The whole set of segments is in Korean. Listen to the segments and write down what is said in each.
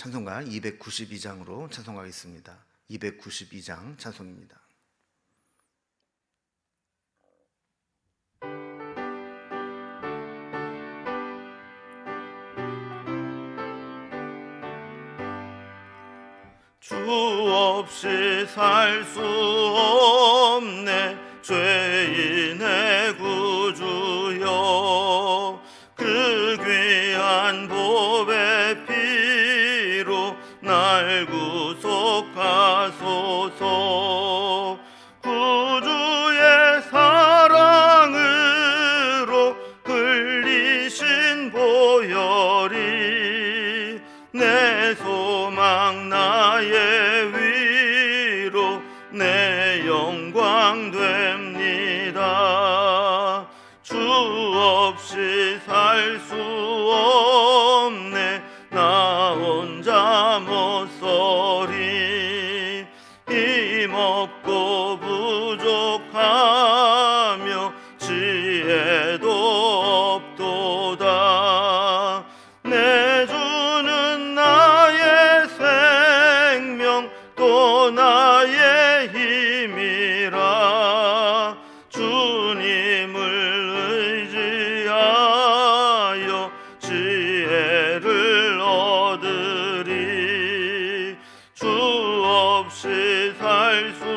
찬송가 292장으로 찬송하겠습니다. 292장 찬송입니다. 주 없이 살 수 없 없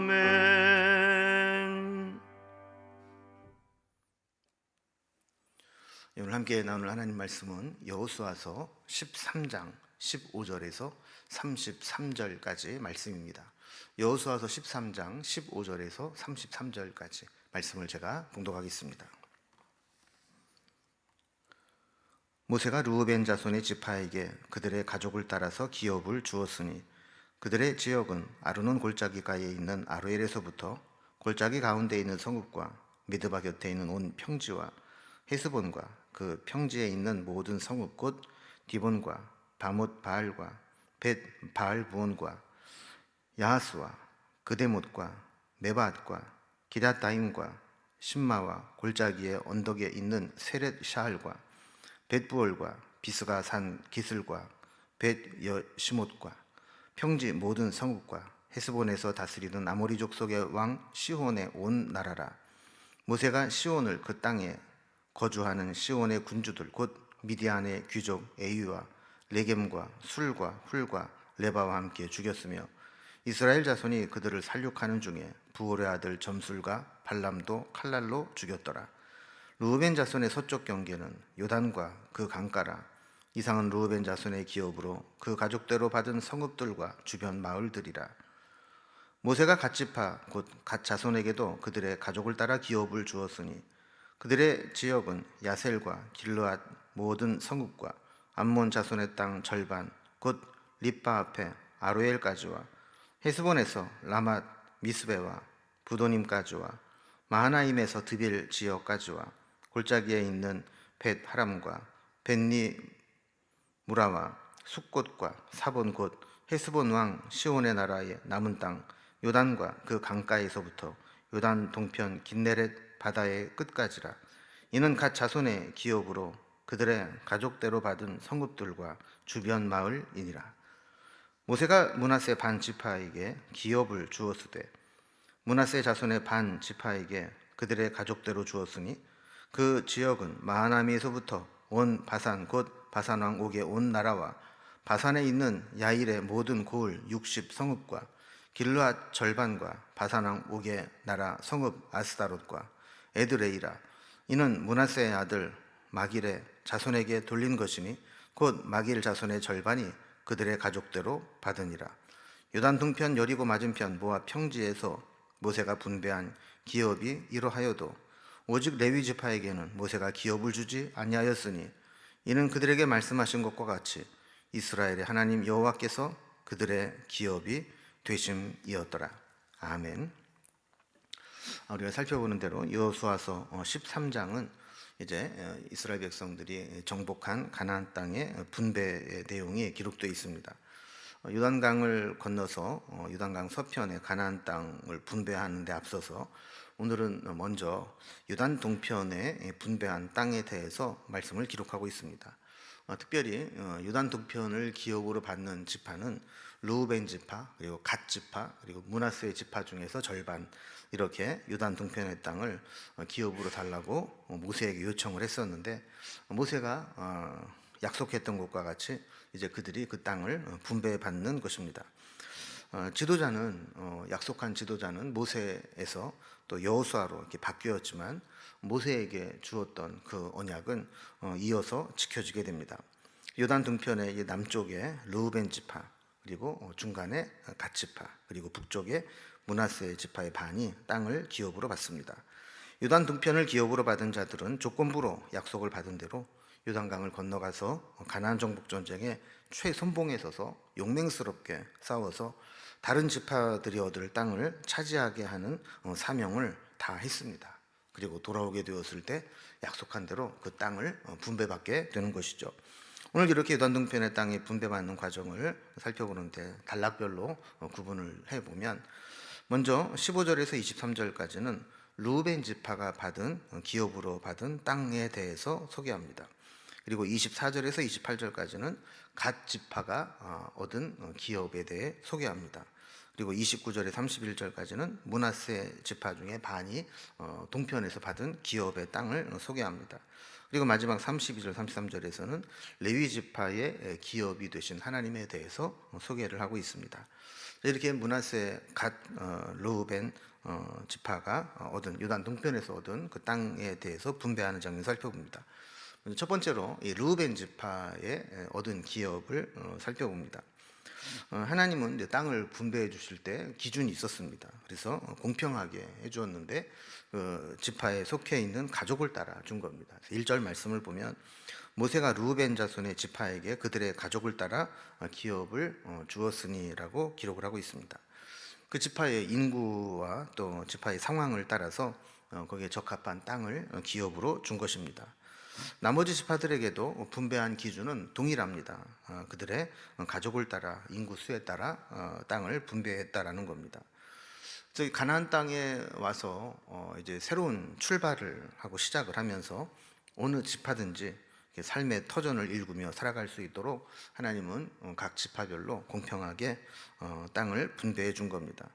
아멘. 오늘 함께 나눌 하나님 말씀은 여호수아서 13장 15절에서 33절까지 말씀입니다. 여호수아서 13장 15절에서 33절까지 말씀을 제가 봉독하겠습니다. 모세가 루우벤 자손의 지파에게 그들의 가족을 따라서 기업을 주었으니 그들의 지역은 아르논 골짜기가에 있는 아로엘에서부터 골짜기 가운데 있는 성읍과 미드바 곁에 있는 온 평지와 헤스본과 그 평지에 있는 모든 성읍 곧 디본과 바못 바알과 벳 바알 부온과 야하스와 그데못과 메바앗과 기닷다임과 신마와 골짜기의 언덕에 있는 세렛 샤알과 벳부올과 비스가 산 기슬과 벳 여시못과 평지 모든 성읍과 헤스본에서 다스리던 아모리 족 속의 왕 시혼의 온 나라라. 모세가 시온을 그 땅에 거주하는 시온의 군주들 곧 미디안의 귀족 에유와 레겜과 술과 훌과 레바와 함께 죽였으며 이스라엘 자손이 그들을 살육하는 중에 부올의 아들 점술과 발람도 칼날로 죽였더라. 루우벤 자손의 서쪽 경계는 요단과 그 강가라 이상은 루우벤 자손의 기업으로 그 가족대로 받은 성읍들과 주변 마을들이라 모세가 갓지파 곧 갓 자손에게도 그들의 가족을 따라 기업을 주었으니 그들의 지역은 야셀과 길르앗 모든 성읍과 암몬 자손의 땅 절반 곧 립바 앞에 아로엘까지와 헤스본에서 라맛 미스베와 부도님까지와 마하나임에서 드빌 지역까지와 골짜기에 있는 벳 하람과 벳니 무라와 숫곳과 사본 곧 헤스본 왕 시온의 나라의 남은 땅 요단과 그 강가에서부터 요단 동편 긴네렛 바다의 끝까지라 이는 갓 자손의 기업으로 그들의 가족대로 받은 성읍들과 주변 마을이니라. 모세가 문하세 반 지파에게 기업을 주었으되 문하세 자손의 반 지파에게 그들의 가족대로 주었으니 그 지역은 마하나미에서부터 온 바산 곧 바산 왕 옥의 온 나라와 바산에 있는 야일의 모든 고을 60 성읍과 길르앗 절반과 바산 왕 옥의 나라 성읍 아스다롯과 에드레이라. 이는 문하세의 아들 마길의 자손에게 돌린 것이니 곧 마길 자손의 절반이 그들의 가족대로 받으니라 요단 동편 여리고 맞은편 모압 평지에서 모세가 분배한 기업이 이러하여도 오직 레위 지파에게는 모세가 기업을 주지 아니하였으니 이는 그들에게 말씀하신 것과 같이 이스라엘의 하나님 여호와께서 그들의 기업이 되심이었더라. 아멘. 아, 우리가 살펴보는 대로 여호수아서 13장은 이제 어, 이스라엘 백성들이 정복한 가나안 땅의 분배의 내용이 기록되어 있습니다. 어, 요단강을 건너서 어, 요단강 서편의 가나안 땅을 분배하는 데 앞서서 오늘은 먼저 요단 동편에 분배한 땅에 대해서 말씀을 기록하고 있습니다. 어, 특별히 어, 요단 동편을 기업으로 받는 지파는 루벤 지파 그리고 갓 지파 그리고 문하스의 지파 중에서 절반 이렇게 요단 동편의 땅을 어, 기업으로 달라고 어, 모세에게 요청을 했었는데 어, 모세가 어, 약속했던 것과 같이 이제 그들이 그 땅을 어, 분배받는 것입니다. 어, 지도자는 어, 약속한 지도자는 모세에서 또 여호수아로 이렇게 바뀌었지만 모세에게 주었던 그 언약은 어, 이어서 지켜지게 됩니다. 요단 동편의 이 남쪽에 르우벤 지파 그리고 어, 중간에 갓 지파 그리고 북쪽에 문하세 지파의 반이 땅을 기업으로 받습니다. 요단 동편을 기업으로 받은 자들은 조건부로 약속을 받은 대로 요단강을 건너가서 가나안 정복 전쟁에 최선봉에 서서 용맹스럽게 싸워서 다른 지파들이 얻을 땅을 차지하게 하는 어, 사명을 다 했습니다. 그리고 돌아오게 되었을 때 약속한 대로 그 땅을 어, 분배받게 되는 것이죠. 오늘 이렇게 요단 동편의 땅이 분배받는 과정을 살펴보는데 단락별로 어, 구분을 해 보면 먼저 15절에서 23절까지는 루벤 지파가 받은 어, 기업으로 받은 땅에 대해서 소개합니다. 그리고 24절에서 28절까지는 갓 지파가 어, 얻은 어, 기업에 대해 소개합니다. 그리고 29절에 31절까지는 문하세 지파 중에 반이 어, 동편에서 받은 기업의 땅을 어, 소개합니다. 그리고 마지막 32절, 33절에서는 레위 지파의 에, 기업이 되신 하나님에 대해서 어, 소개를 하고 있습니다. 이렇게 문하세 갓 어, 르우벤 어, 지파가 어, 얻은 요단 동편에서 얻은 그 땅에 대해서 분배하는 장면 살펴봅니다. 첫 번째로 이 르우벤 지파에 에, 얻은 기업을 어, 살펴봅니다. 어, 하나님은 땅을 분배해 주실 때 기준이 있었습니다. 그래서 어, 공평하게 해 주었는데 그 지파에 속해 있는 가족을 따라 준 겁니다. 1절 말씀을 보면 모세가 루벤 자손의 지파에게 그들의 가족을 따라 어, 기업을 어, 주었으니라고 기록을 하고 있습니다. 그 지파의 인구와 또 지파의 상황을 따라서 어, 거기에 적합한 땅을 어, 기업으로 준 것입니다. 나머지 지파들에게도 분배한 기준은 동일합니다. 어, 그들의 가족을 따라 인구 수에 따라 어, 땅을 분배했다라는 겁니다. 저기 가나안 땅에 와서 어, 이제 새로운 출발을 하고 시작을 하면서 어느 지파든지 삶의 터전을 일구며 살아갈 수 있도록 하나님은 어, 각 지파별로 공평하게 어, 땅을 분배해 준 겁니다.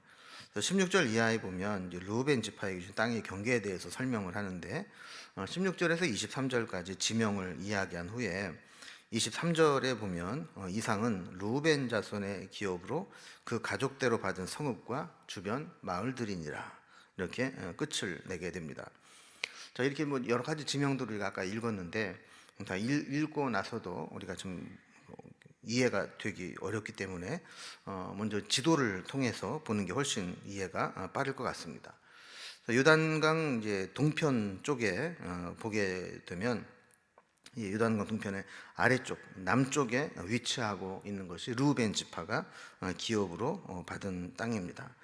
16절 이하에 보면 루벤 지파에게 준 땅의 경계에 대해서 설명을 하는데 어, 16절에서 23절까지 지명을 이야기한 후에 23절에 보면 어, 이상은 루벤 자손의 기업으로 그 가족대로 받은 성읍과 주변 마을들이니라 이렇게 어, 끝을 내게 됩니다. 자 이렇게 뭐 여러 가지 지명들을 아까 읽었는데 다 읽- 읽고 나서도 우리가 좀 이해가 되기 어렵기 때문에 어, 먼저 지도를 통해서 보는 게 훨씬 이해가 어, 빠를 것 같습니다. 요단강 이제 동편 쪽에 어, 보게 되면 이 요단강 동편의 아래쪽 남쪽에 위치하고 있는 것이 루벤 지파가 어, 기업으로 어, 받은 땅입니다.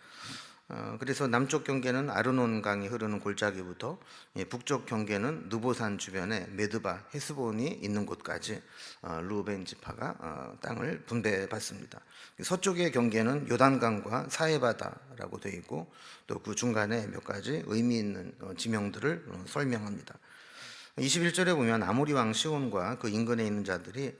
어, 그래서 남쪽 경계는 아르논 강이 흐르는 골짜기부터 예, 북쪽 경계는 누보산 주변에 메드바 헤스본이 있는 곳까지 어, 루벤 지파가 어, 땅을 분배받습니다. 서쪽의 경계는 요단강과 사해바다라고 되어 있고 또 그 중간에 몇 가지 의미 있는 어, 지명들을 어, 설명합니다. 21절에 보면 아모리 왕 시온과 그 인근에 있는 자들이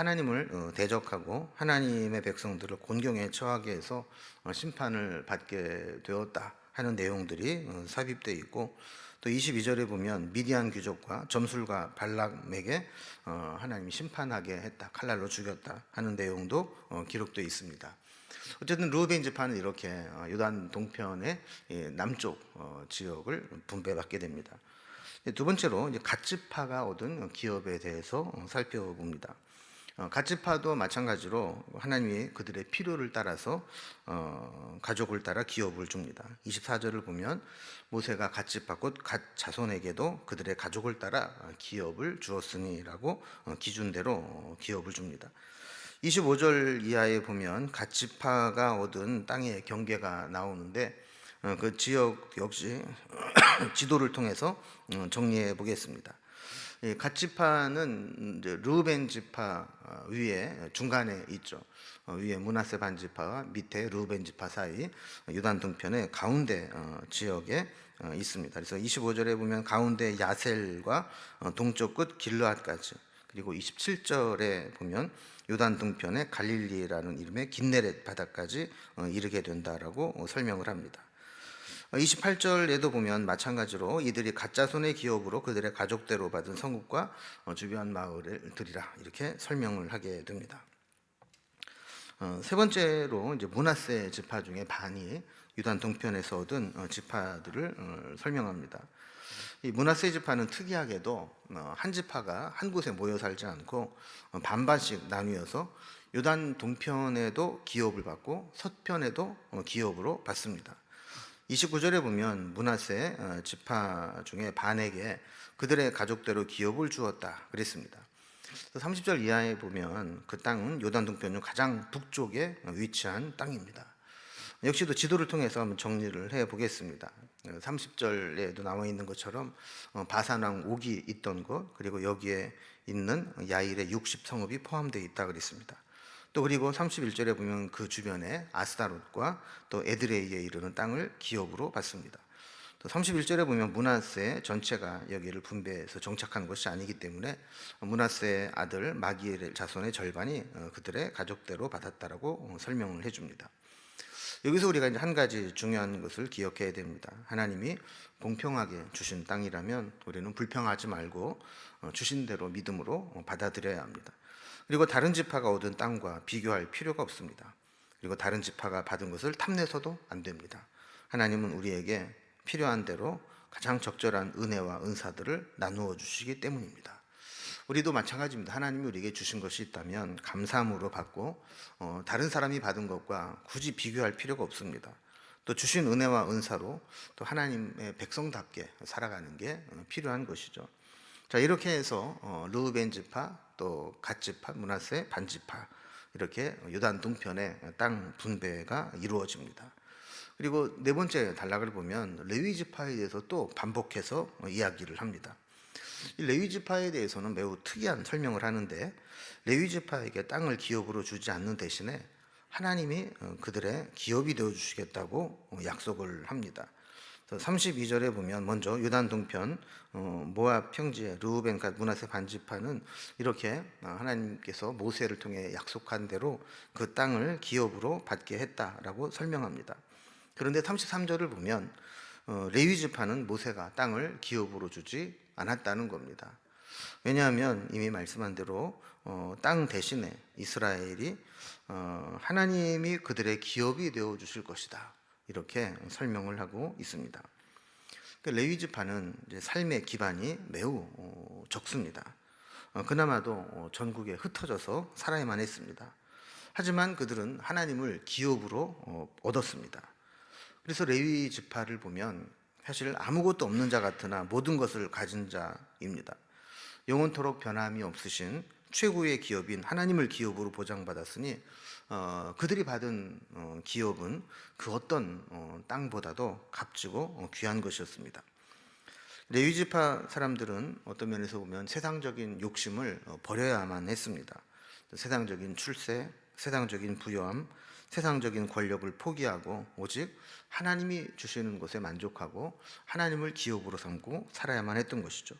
하나님을 어, 대적하고 하나님의 백성들을 곤경에 처하게 해서 어, 심판을 받게 되었다 하는 내용들이 어, 삽입되어 있고 또 22절에 보면 미디안 귀족과 점술가 발락에게 어, 하나님이 심판하게 했다 칼날로 죽였다 하는 내용도 어, 기록되어 있습니다. 어쨌든 루벤 지파는 이렇게 어, 요단 동편의 예, 남쪽 어, 지역을 분배받게 됩니다. 네, 두 번째로 이제 갓지파가 얻은 기업에 대해서 어, 살펴봅니다. 어, 갓지파도 마찬가지로 하나님이 그들의 필요를 따라서 어, 가족을 따라 기업을 줍니다. 24절을 보면 모세가 갓지파 곧갓 자손에게도 그들의 가족을 따라 어, 기업을 주었으니라고 어, 기준대로 어, 기업을 줍니다. 25절 이하에 보면 갓지파가 얻은 땅의 경계가 나오는데 어, 그 지역 역시 지도를 통해서 어, 정리해 보겠습니다. 이 갓지파는 이제 르벤 지파 어, 위에 중간에 있죠. 어, 위에 문하세 반 지파와 밑에 르벤 지파 사이 유단 동편의 가운데 어, 지역에 어, 있습니다. 그래서 25절에 보면 가운데 야셀과 어, 동쪽 끝 길르앗까지 그리고 27절에 보면 요단 동편의 갈릴리라는 이름의 긴네렛 바다까지 어, 이르게 된다라고 어, 설명을 합니다. 28절에도 보면 마찬가지로 이들이 가짜 손의 기업으로 그들의 가족대로 받은 성국과 어, 주변 마을을 드리라 이렇게 설명을 하게 됩니다. 어, 세 번째로 이제 문하세 지파 중에 반이 유단 동편에서 얻은 어, 지파들을 어, 설명합니다. 이 문하세 지파는 특이하게도 어, 한 지파가 한 곳에 모여 살지 않고 어, 반반씩 나뉘어서 요단 동편에도 기업을 받고 서편에도 어, 기업으로 받습니다. 29절에 보면 문하세 어, 지파 중에 반에게 그들의 가족대로 기업을 주었다 그랬습니다. 30절 이하에 보면 그 땅은 요단 동편 중 가장 북쪽에 위치한 땅입니다. 역시도 지도를 통해서 한번 정리를 해 보겠습니다. 30절에도 나와 있는 것처럼 어, 바산왕 옥이 있던 것 그리고 여기에 있는 야일의 60 성읍이 포함되어 있다 그랬습니다. 또 그리고 31절에 보면 그 주변에 아스다롯과 또 에드레이에 이르는 땅을 기업으로 받습니다. 또 31절에 보면 문하세 전체가 여기를 분배해서 정착한 것이 아니기 때문에 문하세 아들 마기엘 자손의 절반이 어, 그들의 가족대로 받았다라고 어, 설명을 해줍니다. 여기서 우리가 이제 한 가지 중요한 것을 기억해야 됩니다. 하나님이 공평하게 주신 땅이라면 우리는 불평하지 말고 어, 주신 대로 믿음으로 어, 받아들여야 합니다. 그리고 다른 지파가 얻은 땅과 비교할 필요가 없습니다. 그리고 다른 지파가 받은 것을 탐내서도 안 됩니다. 하나님은 우리에게 필요한 대로 가장 적절한 은혜와 은사들을 나누어 주시기 때문입니다. 우리도 마찬가지입니다. 하나님이 우리에게 주신 것이 있다면 감사함으로 받고 어, 다른 사람이 받은 것과 굳이 비교할 필요가 없습니다. 또 주신 은혜와 은사로 또 하나님의 백성답게 살아가는 게 어, 필요한 것이죠. 자 이렇게 해서 어, 르우벤 지파 또 갓 지파 문하세 반 지파 이렇게 유단 동편의 땅 분배가 이루어집니다. 그리고 네 번째 단락을 보면 레위 지파에 대해서 또 반복해서 어, 이야기를 합니다. 이 레위 지파에 대해서는 매우 특이한 설명을 하는데 레위 지파에게 땅을 기업으로 주지 않는 대신에 하나님이 어, 그들의 기업이 되어 주시겠다고 어, 약속을 합니다. 32절에 보면 먼저 유단 동편 어, 모압 평지의 르우벤 갓 문하세 반지파는 이렇게 어, 하나님께서 모세를 통해 약속한 대로 그 땅을 기업으로 받게 했다라고 설명합니다. 그런데 33절을 보면 어, 레위 지파는 모세가 땅을 기업으로 주지 않았다는 겁니다. 왜냐하면 이미 말씀한 대로 어, 땅 대신에 이스라엘이 어, 하나님이 그들의 기업이 되어 주실 것이다. 이렇게 설명을 하고 있습니다. 그 레위 지파는 이제 삶의 기반이 매우 어, 적습니다. 어, 그나마도 어, 전국에 흩어져서 살아야만 했습니다. 하지만 그들은 하나님을 기업으로 어, 얻었습니다. 그래서 레위 지파를 보면 사실 아무것도 없는 자 같으나 모든 것을 가진 자입니다. 영원토록 변함이 없으신 최고의 기업인 하나님을 기업으로 보장받았으니 어, 그들이 받은 어, 기업은 그 어떤 어, 땅보다도 값지고 어, 귀한 것이었습니다. 레위지파 사람들은 어떤 면에서 보면 세상적인 욕심을 어, 버려야만 했습니다. 세상적인 출세, 세상적인 부여함, 세상적인 권력을 포기하고 오직 하나님이 주시는 것에 만족하고 하나님을 기업으로 삼고 살아야만 했던 것이죠.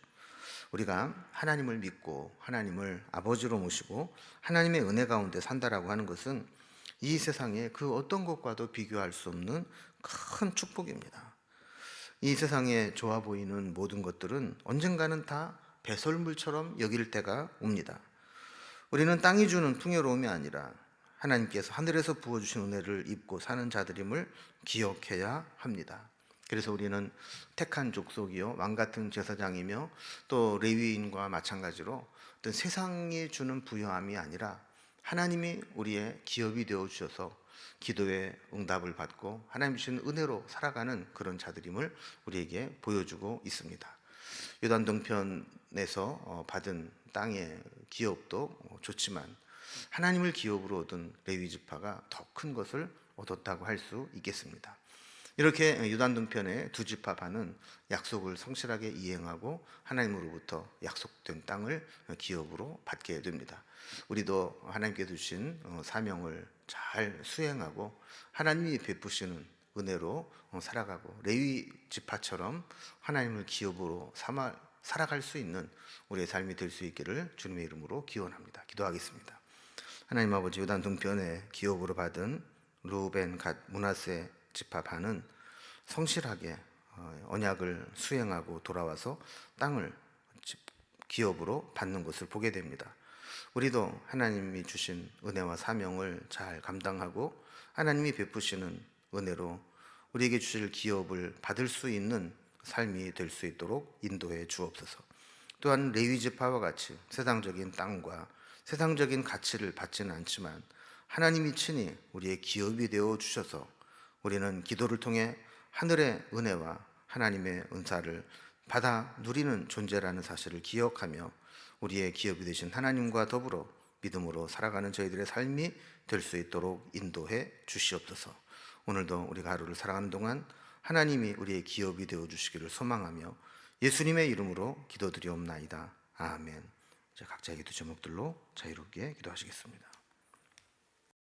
우리가 하나님을 믿고 하나님을 아버지로 모시고 하나님의 은혜 가운데 산다라고 하는 것은 이 세상의 그 어떤 것과도 비교할 수 없는 큰 축복입니다. 이 세상에 좋아 보이는 모든 것들은 언젠가는 다 배설물처럼 여길 때가 옵니다. 우리는 땅이 주는 풍요로움이 아니라 하나님께서 하늘에서 부어주신 은혜를 입고 사는 자들임을 기억해야 합니다. 그래서 우리는 택한 족속이요 왕 같은 제사장이며 또 레위인과 마찬가지로 어떤 세상이 주는 부여함이 아니라 하나님이 우리의 기업이 되어 주셔서 기도의 응답을 받고 하나님 주신 은혜로 살아가는 그런 자들임을 우리에게 보여주고 있습니다. 요단 동편에서 어, 받은 땅의 기업도 어, 좋지만 하나님을 기업으로 얻은 레위 지파가 더 큰 것을 얻었다고 할 수 있겠습니다. 이렇게 유단 동편의 두 반은 약속을 성실하게 이행하고 하나님으로부터 약속된 땅을 기업으로 받게 됩니다. 우리도 하나님께서 주신 어, 사명을 잘 수행하고 하나님이 베푸시는 은혜로 어, 살아가고 레위 지파처럼 하나님을 기업으로 삼아 살아갈 수 있는 우리의 삶이 될 수 있기를 주님의 이름으로 기원합니다. 기도하겠습니다. 하나님 아버지 요단 동편에 기업으로 받은 루벤 갓 문하세 반은 성실하게 어, 언약을 수행하고 돌아와서 땅을 집- 기업으로 받는 것을 보게 됩니다. 우리도 하나님이 주신 은혜와 사명을 잘 감당하고 하나님이 베푸시는 은혜로 우리에게 주실 기업을 받을 수 있는 삶이 될 수 있도록 인도해 주옵소서. 또한 레위 지파와 같이 세상적인 땅과 세상적인 가치를 받지는 않지만 하나님이 친히 우리의 기업이 되어 주셔서 우리는 기도를 통해 하늘의 은혜와 하나님의 은사를 받아 누리는 존재라는 사실을 기억하며 우리의 기업이 되신 하나님과 더불어 믿음으로 살아가는 저희들의 삶이 될 수 있도록 인도해 주시옵소서. 오늘도 우리가 하루를 살아가는 동안 하나님이 우리의 기업이 되어 주시기를 소망하며 예수님의 이름으로 기도드리옵나이다. 아멘. 각자의 기도 제목들로 자유롭게 기도하시겠습니다.